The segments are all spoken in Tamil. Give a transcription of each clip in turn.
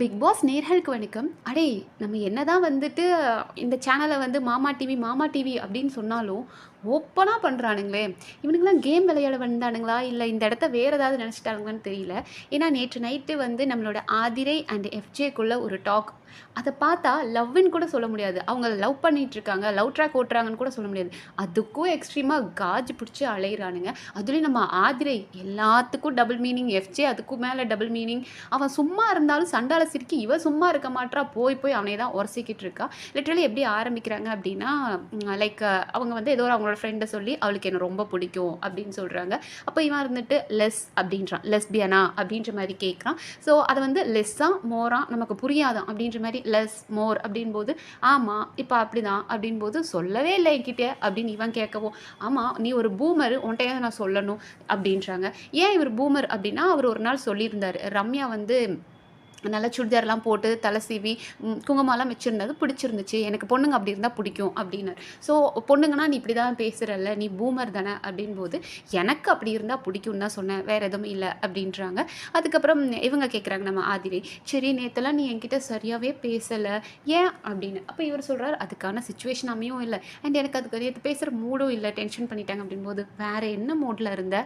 பிக் பாஸ் நேர்களுக்கு வணக்கம். அடே நம்ம என்ன தான் வந்துட்டு இந்த சேனலை வந்து மாமா டிவி மாமா டிவி அப்படின்னு சொன்னாலும் ஓப்பனாக பண்ணுறானுங்களே இவனுங்களாம் கேம் விளையாட வந்தானுங்களா? இல்லை இந்த இடத்த வேறு ஏதாவது நினச்சிட்டானுங்களான்னு தெரியல. ஏன்னா நேற்று நைட்டு வந்து நம்மளோட ஆதிரை அண்ட் எஃப்ஜேக்குள்ளே ஒரு டாக் அதை பார்த்தா லவ்வின்னு கூட சொல்ல முடியாது. அவங்க லவ் பண்ணிட்டு இருக்காங்க. லவ் ட்ராக் ஓட்டுறாங்கன்னு கூட சொல்ல முடியாது. அதுக்கும் எக்ஸ்ட்ரீமாக காஜ் பிடிச்சி அலையிறானுங்க. அதுலேயும் நம்ம ஆதிரை எல்லாத்துக்கும் டபுள் மீனிங் எஃப்ஜே அதுக்கும் மேலே டபுள் மீனிங் அவன் சும்மா இருந்தாலும் சண்டால சிரிக்கி இவ சும்மா இருக்க மாட்றா. போய் போய் அவனே தான் உரசிக்கிட்டு இருக்கா. லிட்டரலி எப்படி ஆரம்பிக்கிறாங்க அப்படின்னா லைக் அவங்க வந்து ஏதோ ஒரு அவளோட ஃப்ரெண்டை சொல்லி அவளுக்கு என்ன ரொம்ப பிடிக்கும் அப்படின்னு சொல்கிறாங்க அப்போ இவன் இருந்துட்டு லெஸ் அப்படின்றான். லெஸ்பியனா அப்படின்ற மாதிரி கேட்குறான் ஸோ அதை வந்து லெஸ்ஸாக மோரா நமக்கு புரியாதான் அப்படின்ற மாதிரி லெஸ் மோர் அப்படின் போது ஆமாம் இப்போ அப்படிதான் அப்படின் போது சொல்லவே இல்லை என்கிட்ட அப்படின்னு இவன் கேட்கவும் ஆமாம் நீ ஒரு பூமர் உன்கிட்ட நான் சொல்லணும் அப்படின்றாங்க. ஏன் இவர் பூமர் அப்படின்னா அவர் ஒரு நாள் சொல்லியிருந்தார். ரம்யா வந்து நல்லா சுடிதார்லாம் போட்டு தலை சீவி ம், குங்குமம்லாம் வச்சுருந்தது பிடிச்சிருந்துச்சு. எனக்கு பொண்ணுங்க அப்படி இருந்தால் பிடிக்கும் அப்படின்னார் ஸோ பொண்ணுங்கன்னா நீ இப்படி தான் பேசுகிறல்ல நீ பூமர் தானே? அப்படின் போது எனக்கு அப்படி இருந்தால் பிடிக்கும்னு தான் சொன்னேன். வேறு எதுவும் இல்லை. அப்படின்றாங்க. அதுக்கப்புறம் இவங்க கேட்குறாங்க நம்ம ஆதிரை சரி நேற்றுலாம் நீ என்கிட்ட சரியாகவே பேசலை. ஏன்? அப்படின்னு. அப்போ இவர் சொல்கிறார் அதுக்கான சுச்சுவேஷன் அமையும் இல்லை. அண்ட் எனக்கு அதுக்கு நேற்று பேசுகிற மூடும் இல்லை. டென்ஷன் பண்ணிட்டாங்க. அப்படின்போது வேறு என்ன மூடில் இருந்த?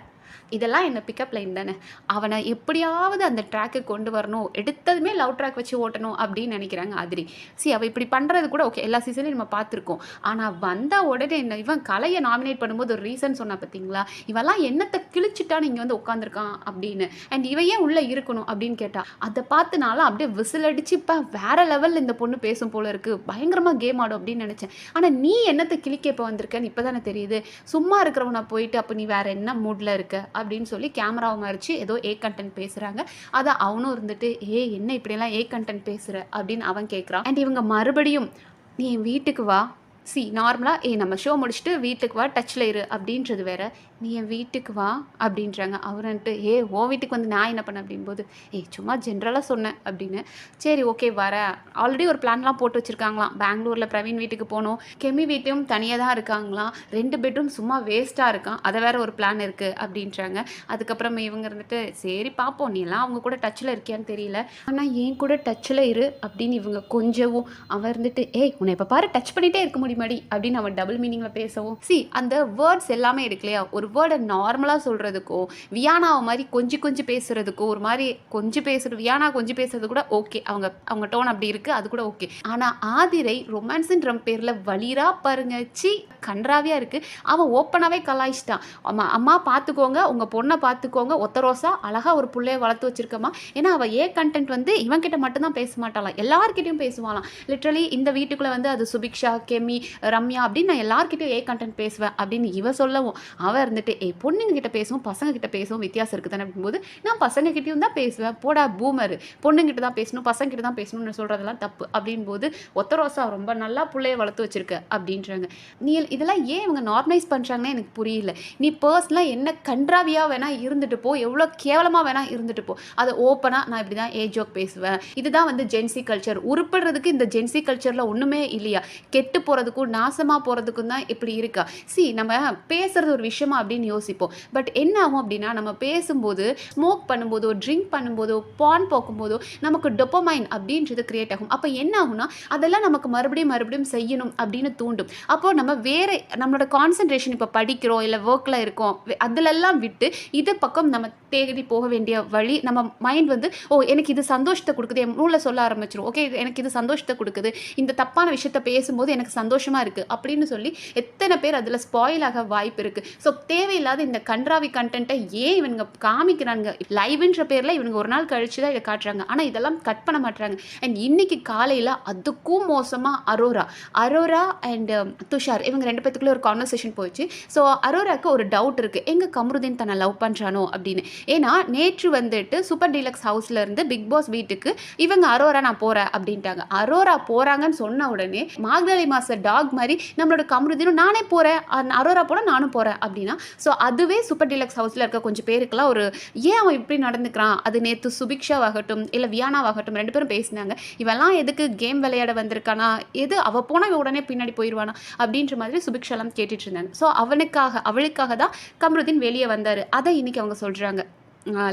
இதெல்லாம் என்ன பிக்கப் லைன் தானே. அவனை எப்படியாவது அந்த ட்ராக்கு கொண்டு வரணும். எடுத்ததுமே லவ் ட்ராக் வச்சு ஓட்டணும் அப்படின்னு நினைக்கிறாங்க ஆதிரி. சி அவள் இப்படி பண்ணுறது கூட ஓகே எல்லா சீசன்லையும் நம்ம பார்த்துருக்கோம். ஆனால் வந்த உடனே என்ன இவன் கலையை நாமினேட் பண்ணும்போது ஒரு ரீசன் சொன்னா பார்த்தீங்களா? இவெல்லாம் என்னத்தை கிழிச்சிட்டான்னு இங்கே வந்து உட்காந்துருக்கான் அப்படின்னு. அண்ட் இவன் ஏன் உள்ளே இருக்கணும் அப்படின்னு கேட்டா அதை பார்த்துனாலும் அப்படியே விசில் அடிச்சு இப்போ வேற லெவலில் இந்த பொண்ணு பேசும் போல இருக்குது பயங்கரமாக கேம் ஆடும் அப்படின்னு நினச்சேன். ஆனால் நீ என்னத்தை கிழிக்க இப்போ வந்திருக்கன்னு இப்போ தானே தெரியுது. சும்மா இருக்கிறவனை போயிட்டு அப்போ நீ வேற என்ன மூடில் இருக்க? அப்படின்னு சொல்லி கேமராவை மறைச்சு ஏதோ ஏ கண்டென்ட் பேசுகிறாங்க அதை அவனும் இருந்துட்டு ஏ என்ன இப்படியெல்லாம் ஏ கண்டென்ட் பேசுகிற அப்படின்னு அவன் கேட்குறான் அண்ட் இவங்க மறுபடியும் நீ என் வீட்டுக்கு வா. சி நார்மலாக ஏ நம்ம ஷோ முடிச்சுட்டு வீட்டுக்கு வா டச்சில் இரு அப்படின்றது வேற. நீ என் வீட்டுக்கு வா அப்படின்றாங்க. அவர் வந்துட்டு ஏ ஓ வீட்டுக்கு வந்து நான் என்ன பண்ணேன் அப்படின்போது ஏய் சும்மா ஜென்ரலாக சொன்னேன் அப்படின்னு. சரி ஓகே வரேன் ஆல்ரெடி ஒரு பிளான்லாம் போட்டு வச்சுருக்காங்களாம். பெங்களூரில் பிரவீன் வீட்டுக்கு போகணும் கெமி வீட்டையும் தனியாக தான் இருக்காங்களாம். ரெண்டு பெட்ரூம் சும்மா வேஸ்ட்டாக இருக்கான் அதை வேற ஒரு பிளான் இருக்குது அப்படின்றாங்க. அதுக்கப்புறம் இவங்க இருந்துட்டு சரி பார்ப்போம் நீ எல்லாம் அவங்க கூட டச்சில் இருக்கியான்னு தெரியல. ஆனால் என் கூட டச்சில் இரு அப்படின்னு இவங்க கொஞ்சவும் அவர் இருந்துட்டு ஏய் உன்னை இப்போ பாரு டச் பண்ணிகிட்டே இருக்க முடியும்? மடி அப்படின்னு அவன் டபுள் மீனிங்கில் பேசவும். சி அந்த வேர்ட்ஸ் எல்லாமே இருக்கு இல்லையா? ஒரு வேர்டை நார்மலாக சொல்கிறதுக்கோ வியானாவை மாதிரி கொஞ்சி கொஞ்சி பேசுகிறதுக்கோ ஒரு மாதிரி கொஞ்சம் பேசுறது வியானா கொஞ்சம் பேசுறது கூட ஓகே அவங்க அவங்க டோன் அப்படி இருக்குது அது கூட ஓகே ஆனால் ஆதிரை ரொமான்ஸுன்ற பேரில் வலிரா பாருங்க. சி கன்றாவியாக இருக்குது அவன் ஓப்பனாகவே கலாய்ச்சிட்டான். அம்மா அம்மா பார்த்துக்கோங்க உங்கள் பொண்ணை பார்த்துக்கோங்க ஒத்த ரோசா அழகாக ஒரு பிள்ளைய வளர்த்து வச்சிருக்கம்மா. ஏன்னா அவள் ஏ கண்டென்ட் வந்து இவன்கிட்ட மட்டும்தான் பேச மாட்டாளாம். எல்லார்கிட்டயும் பேசுவாளாம். லிட்ரலி இந்த வீட்டுக்குள்ளே வந்து அது சுபிக்ஷா கெமி ரம்யா அப்படின்னு நான் எல்லாருக்கிட்டையும் ஏ கண்டென்ட் பேசுவேன் அப்படின்னு இவ சொல்லவும். அவள் இருந்துட்டு ஏ பொண்ணுங்க கிட்ட பேசுவோம் பசங்க கிட்ட பேசுவோம் வித்தியாசம் இருக்குது தானே? அப்படிங்கும்போது நான் பசங்க தான் பேசுவேன். போடா பூமர் பொண்ணுங்கிட்ட தான் பேசணும் பசங்க கிட்ட தான் பேசணும்னு சொல்கிறதெல்லாம் தப்பு. அப்படின் போது ஒத்த ரோசா ரொம்ப நல்லா பிள்ளைய வளர்த்து வச்சிருக்க. அப்படின்றாங்க. நீ இதெல்லாம் ஏன் இவங்க நார்மலைஸ் பண்ணுறாங்கன்னு எனக்கு புரியல. நீ பர்சனலாக என்ன கன்றாவியாக வேணால் இருந்துட்டு போ எவ்வளோ கேவலமாக வேணால் இருந்துட்டு போ. அதை ஓப்பனாக நான் இப்படி தான் ஏ ஜோக் பேசுவேன். இதுதான் வந்து ஜென்சி கல்ச்சர் உருப்படுறதுக்கு இந்த ஜென்சி கல்ச்சரில் ஒன்றுமே இல்லையா? கெட்டு போகிறதுக்கு போகிறதுக்கும் நாசமாக போகிறதுக்கும் தான் இப்படி இருக்கா? சி நம்ம பேசுறது ஒரு விஷயமா அப்படின்னு யோசிப்போம். பட் என்ன ஆகும் அப்படின்னா நம்ம பேசும்போது ஸ்மோக் பண்ணும்போதோ ட்ரிங்க் பண்ணும்போதோ பான் போக்கும்போதோ நமக்கு டொப்பமைன் அப்படின்றது கிரியேட் ஆகும். அப்போ என்ன ஆகும்னா அதெல்லாம் நமக்கு மறுபடியும் மறுபடியும் செய்யணும் அப்படின்னு தூண்டும். அப்போது நம்ம வேறு நம்மளோட கான்சென்ட்ரேஷன் இப்போ படிக்கிறோம் இல்லை ஒர்க்கில் இருக்கோம் அதிலெல்லாம் விட்டு இது பக்கம் நம்ம தேடி போக வேண்டிய வழி நம்ம மைண்ட் வந்து ஓ எனக்கு இது சந்தோஷத்தை கொடுக்குது. என் மூளை சொல்ல ஆரம்பிச்சிடும் ஓகே எனக்கு இது சந்தோஷத்தை கொடுக்குது. இந்த தப்பான விஷயத்த பேசும்போது எனக்கு சந்தோஷம் இருக்கு அப்படின்னு சொல்லி எத்தனை பேர் அதில் ஸ்பாயில் ஆக வாய்ப்பு இருக்கு. ஸோ தேவையில்லாத இந்த கன்றாவி கண்டென்ட்டை ஏன் இவனுங்க காமிக்கிறாங்க லைவ்ன்ற பேரில் இவனுங்க ஒரு நாள் கழிச்சு தான் இதை காட்டுறாங்க. ஆனால் இதெல்லாம் கட் பண்ண மாட்டுறாங்க அண்ட் இன்னைக்கு காலையில் அதுக்கும் மோசமாக அரோரா. அரோரா அண்ட் um, துஷார் இவங்க ரெண்டு பேத்துக்குள்ளே ஒரு கான்வர்சேஷன் போயிடுச்சு. ஸோ அரோராக்கு ஒரு டவுட் இருக்குது எங்கே கமருதீன் தன்னை லவ் பண்ணுறானோ அப்படின்னு. ஏன்னா நேற்று வந்துட்டு சூப்பர் டீலக்ஸ் ஹவுஸ்ல இருந்து பிக் பாஸ் வீட்டுக்கு இவங்க அரோரா நான் போகிறேன் அப்படின்ட்டாங்க. அரோரா போகிறாங்கன்னு சொன்ன உடனே மார்கழி மாச டாக் மாதிரி நம்மளோட கமருதீனும் நானே போகிறேன் அரோரா போனால் நானும் போகிறேன் அப்படின்னா ஸோ அதுவே சூப்பர் டீலக்ஸ் ஹவுஸில் இருக்க கொஞ்சம் பேருக்குலாம் ஒரு ஏன் அவன் இப்படி நடந்துக்கிறான்? அது நேற்று சுபிக்ஷாவாகட்டும் இல்லை வியானாவாகட்டும் ரெண்டு பேரும் பேசினாங்க. இவெல்லாம் எதுக்கு கேம் விளையாட வந்திருக்கானா? எது அவள் போனால் இவன் உடனே பின்னாடி போயிடுவானா அப்படின்ற மாதிரி சுபிக்ஷாலாம் கேட்டுட்டு இருந்தாங்க. ஸோ அவனுக்காக அவளுக்காக தான் கமருதீன் வெளியே வந்தார். அதை இன்றைக்கி அவங்க சொல்கிறாங்க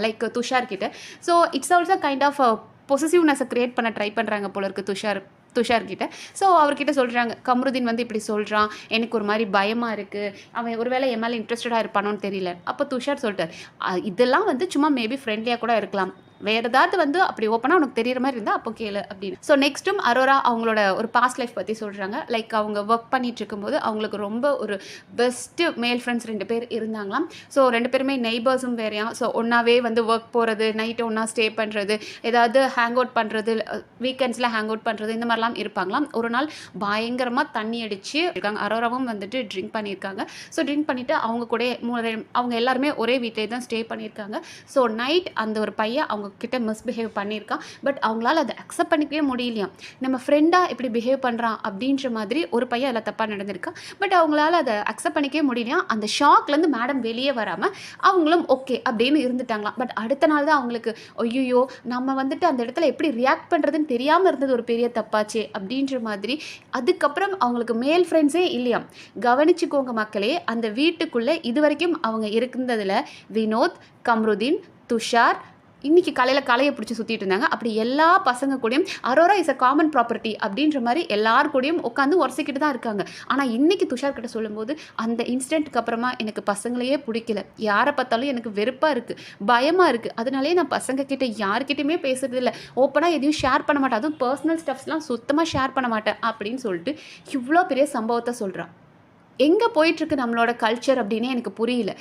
லைக் துஷார் கிட்ட. So it's also kind of பொசிசிவ்னஸை create பண்ண ட்ரை பண்ணுறாங்க போல இருக்குது துஷார். துஷார்கிட்ட ஸோ அவர்கிட்ட சொல்கிறாங்க கம்ருதீன் வந்து இப்படி சொல்கிறான் எனக்கு ஒரு மாதிரி பயமாக இருக்குது அவன் ஒருவேளை என் மேலே இன்ட்ரெஸ்டடாக இருப்பானோன்னு தெரியல. அப்போ துஷார் சொல்லிட்டார் இதெல்லாம் வந்து சும்மா மேபி ஃப்ரெண்ட்லியாக கூட இருக்கலாம். வேறு ஏதாவது வந்து அப்படி ஓப்பனாக உனக்கு தெரியுற மாதிரி இருந்தால் அப்போ கேளு அப்படின்னு. ஸோ நெக்ஸ்ட்டும் அரோரா அவங்களோட ஒரு பாஸ்ட் லைஃப் பற்றி சொல்கிறாங்க லைக் அவங்க ஒர்க் பண்ணிட்டு இருக்கும்போது அவங்களுக்கு ரொம்ப ஒரு பெஸ்ட்டு மேல் ஃப்ரெண்ட்ஸ் ரெண்டு பேர் இருந்தாங்களாம். ஸோ ரெண்டு பேருமே நெய்பர்ஸும் வேறையாம் ஸோ ஒன்றாவே வந்து ஒர்க் போகிறது நைட்டு ஒன்றா ஸ்டே பண்ணுறது ஏதாவது ஹேங் அவுட் பண்ணுறது வீக்கெண்ட்ஸில் ஹேங் அவுட் பண்ணுறது இந்த மாதிரிலாம் இருப்பாங்களாம். ஒரு நாள் பயங்கரமாக தண்ணி அடித்து இருக்காங்க. அரோராவும் வந்துட்டு ட்ரிங்க் பண்ணியிருக்காங்க. ஸோ ட்ரிங்க் பண்ணிவிட்டு அவங்க கூட மூணு அவங்க எல்லாருமே ஒரே வீட்டிலே தான் ஸ்டே பண்ணியிருக்காங்க. ஸோ நைட் அந்த ஒரு பையன் அவங்க கிட்ட மிஸ்பிஹேவ் பண்ணியிருக்கான் பட் அவங்களால அதை அக்செப்ட் பண்ணிக்கவே முடியலையாம் நம்ம ஃப்ரெண்டாக இப்படி பிஹேவ் பண்ணுறான் அப்படின்ற மாதிரி ஒரு பையன் அதில் தப்பாக நடந்திருக்கான் பட் அவங்களால அதை அக்செப்ட் பண்ணிக்கவே முடியலையா? அந்த ஷாக்லேருந்து மேடம் வெளியே வராமல் அவங்களும் ஓகே அப்படின்னு இருந்துட்டாங்களாம். பட் அடுத்த நாள் தான் அவங்களுக்கு ஐயோ நம்ம வந்துட்டு அந்த இடத்துல எப்படி ரியாக்ட் பண்ணுறதுன்னு தெரியாமல் இருந்தது ஒரு பெரிய தப்பாச்சே அப்படின்ற மாதிரி அதுக்கப்புறம் அவங்களுக்கு மேல் ஃப்ரெண்ட்ஸே இல்லையா? கவனிச்சுக்கோங்க மக்களே அந்த வீட்டுக்குள்ளே இது வரைக்கும் அவங்க இருந்ததில் வினோத் கம்ருதீன் துஷார் இன்றைக்கி காலையில் கலையை பிடிச்சி சுற்றிட்டு இருந்தாங்க. அப்படி எல்லா பசங்க கூடயும் Arora is a common property அப்படின்ற மாதிரி எல்லார் கூடயும் உட்காந்து உரசிக்கிட்டு தான் இருக்காங்க. ஆனால் இன்றைக்கி துஷார் கிட்ட சொல்லும்போது அந்த இன்சிடென்ட்க்கு அப்புறமா எனக்கு பசங்களையே பிடிக்கல. யாரை பார்த்தாலும் எனக்கு வெறுப்பாக இருக்குது பயமாக இருக்குது அதனாலே நான் பசங்க கிட்ட யார்கிட்டையுமே பேசுறது இல்லை. ஓப்பனாக எதையும் ஷேர் பண்ண மாட்டேன். அதுவும் பர்சனல் ஸ்டப்ஸ்லாம் சுத்தமாக ஷேர் பண்ண மாட்டேன் அப்படின்னு சொல்லிட்டு இவ்வளோ பெரிய சம்பவத்தை சொல்கிறான் எங்கே போயிட்டுருக்கு நம்மளோட கல்ச்சர் அப்படின்னே எனக்கு புரியல.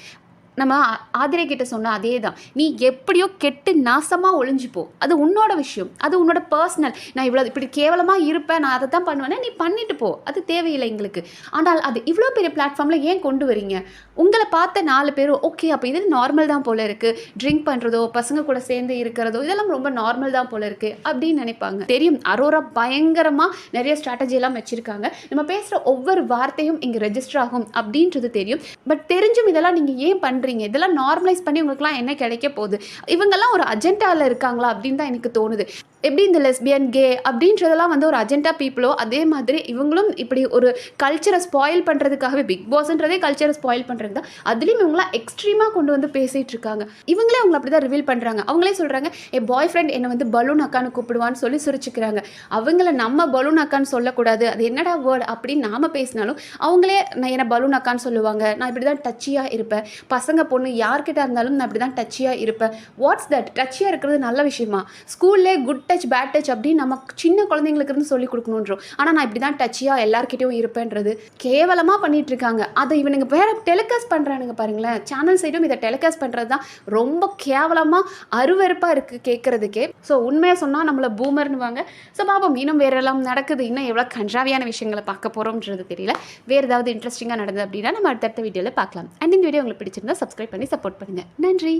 நம்ம ஆ- ஆதிரை கிட்ட சொன்ன அதே தான் நீ எப்படியோ கெட்டு நாசமாக ஒளிஞ்சுப்போ அது உன்னோட விஷயம். அது உன்னோட பர்சனல் நான் இவ்வளோ இப்படி கேவலமாக இருப்பேன் நான் அதை தான் பண்ணுவேன்னா நீ பண்ணிட்டு போ. அது தேவையில்லை எங்களுக்கு. ஆனால் அது இவ்வளோ பெரிய பிளாட்ஃபார்மில் ஏன் கொண்டு வரீங்க? உங்களை பார்த்த நாலு பேரும் ஓகே அப்போ இது நார்மல் தான் போல இருக்குது ட்ரிங்க் பண்ணுறதோ பசங்க கூட சேர்ந்து இருக்கிறதோ இதெல்லாம் ரொம்ப நார்மல் தான் போல இருக்குது அப்படின்னு நினைப்பாங்க. தெரியும் அரோரா பயங்கரமாக நிறைய ஸ்ட்ராட்டஜி எல்லாம் வச்சுருக்காங்க. நம்ம பேசுகிற ஒவ்வொரு வார்த்தையும் இங்கே ரெஜிஸ்டர் ஆகும் அப்படின்றது தெரியும். பட் தெரிஞ்சும் இதெல்லாம் நீங்கள் ஏன் பண்ணுறீங்க இதெல்லாம் நார்மலைஸ் பண்ணி உங்களுக்குலாம் என்ன கிடைக்க போகுது? இவங்கெல்லாம் ஒரு அஜெண்டாவில் இருக்காங்களா அப்படின்னு தான் எனக்கு தோணுது. எப்படி இந்த லெஸ்பியன் கே அப்படின்றதெல்லாம் வந்து ஒரு அஜெண்டா பீப்புளோ அதே மாதிரி இவங்களும் இப்படி ஒரு கல்ச்சரை ஸ்பாயில் பண்ணுறதுக்காகவே பிக் பாஸ்ன்றதே கல்ச்சரை ஸ்பாயில் பண்ணுறது தான் அதுலேயும் இவங்களாம் எக்ஸ்ட்ரீமாக கொண்டு வந்து பேசிகிட்டு இருக்காங்க. இவங்களே அவங்கள அப்படி தான் ரிவீல் பண்ணுறாங்க அவங்களே சொல்கிறாங்க என் பாய் ஃப்ரெண்ட் என்னை வந்து பலூன் அக்கான்னு கூப்பிடுவான்னு சொல்லி சுரிச்சிக்கிறாங்க. அவங்கள நம்ம பலூன் அக்கான்னு சொல்லக்கூடாது. அது என்னடா வேர்டு அப்படின்னு நாம் பேசினாலும் அவங்களே நான் என்ன பலூன் அக்கான்னு சொல்லுவாங்க. நான் இப்படி தான் டச்சியாக இருப்பேன். பசங்க பொண்ணு யார்கிட்ட இருந்தாலும் நான் இப்படி தான் டச்சியாக இருப்பேன். வாட்ஸ் தட் டச்சியாக இருக்கிறது நல்ல விஷயமா? ஸ்கூல்லே குட் டச் பேட் டச் அப்படின்னு நம்ம சின்ன குழந்தைங்களுக்கு இருந்து சொல்லி கொடுக்கணுன்றோம். ஆனால் நான் இப்படி தான் டச்சியாக எல்லாருக்கிட்டையும் இருப்பேன்றது கேவலமாக பண்ணிட்டு இருக்காங்க. அதை இவனுங்க வேற டெலிகாஸ்ட் பண்ணுறானுங்க பாருங்களேன். சேனல் சைடும் இதை டெலிகாஸ்ட் பண்ணுறது தான் ரொம்ப கேவலமாக அருவருப்பாக இருக்குது கேட்குறதுக்கே ஸோ உண்மையாக சொன்னால் நம்மளை பூமர்னுவாங்க ஸோ பாப்போம் இன்னும் வேற எல்லாம் நடக்குது. இன்னும் எவ்வளோ கன்றாவியான விஷயங்களை பார்க்க போகிறோம்ன்றது தெரியல. வேறு ஏதாவது இன்ட்ரெஸ்டிங்காக நடந்தது அப்படின்னா நம்ம அடுத்தடுத்த வீடியோவில் பார்க்கலாம். அண்ட் இந்த வீடியோ உங்களுக்கு பிடிச்சிருந்தா சப்ஸ்கிரைப் பண்ணி சப்போர்ட் பண்ணுங்கள் நன்றி!